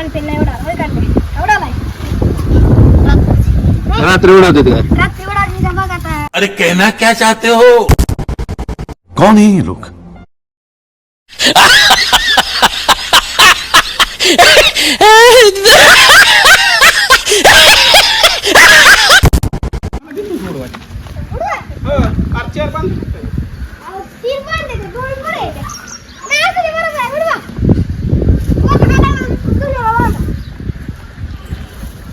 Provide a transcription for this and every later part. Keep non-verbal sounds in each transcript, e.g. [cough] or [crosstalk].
कानपेन नाही एवढा होय कानपेन एवढा नाही रात्री उडवत बघ आता. अरे कहना क्या चाहते हो? कौन है ये लोग तीन पॉईंट आहे का? दोन बरं आहे का? नाही, असू दे, बरोबर आहे, उडवा. वर हाताला तुझ्या वाला.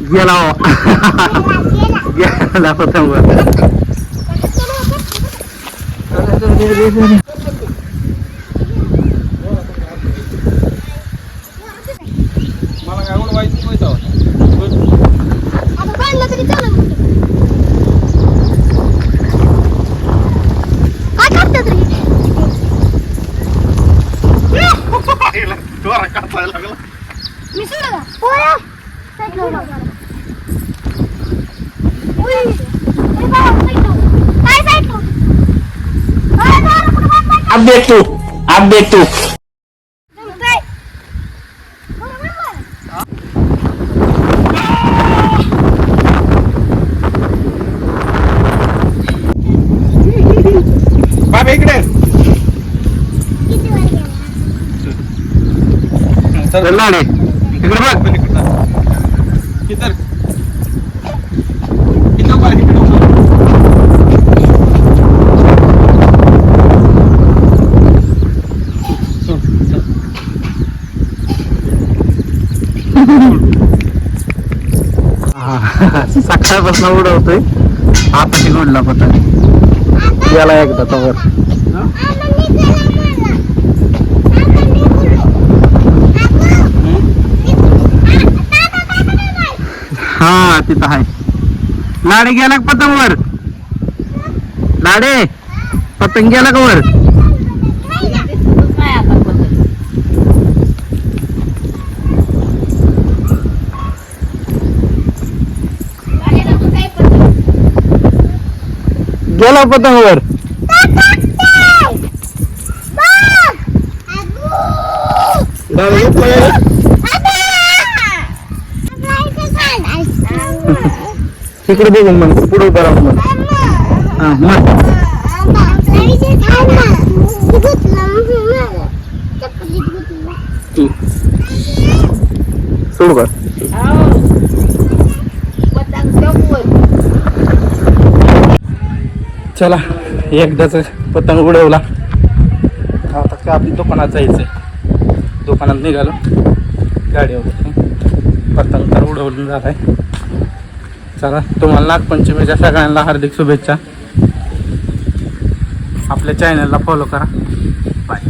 गेला हो. गेला पतंग मला काय उडवायचं माहीत आता काढलं तरी चालेल. काय करतात रे? मी सोडलं का? पोरं. साईडला उभा करा. उई. ए बाबा, साईडला उभा. काय साईडला उभा? अरे बाबा, कुठं बसलाय? अब देख तू अब देख तू काय? बरोबर बरं. बाबा इकडे किती वर गेला? चल लाडे इकडे बघ सकाळपासून उडवतोय. आता तिकडला पता याला एकदा तवर हा तिथं आहे. लाडे गेला का पतंग वर? लाडे पतंग गेला का वर? गेला पतंग वर? [laughs] तिकडे बघून मग पुढे उभा राहून मग. हा मग. सोड बर. चला एकदाच पतंग उडवला. आता काय आपली दुकानात जायचंय. दुकानात निघालो. गाडीवर पतंग तर उडवून झालाय चला तुम्हाला नागपंचमीच्या सगळ्यांना हार्दिक शुभेच्छा. आपल्या चॅनलला फॉलो करा. बाय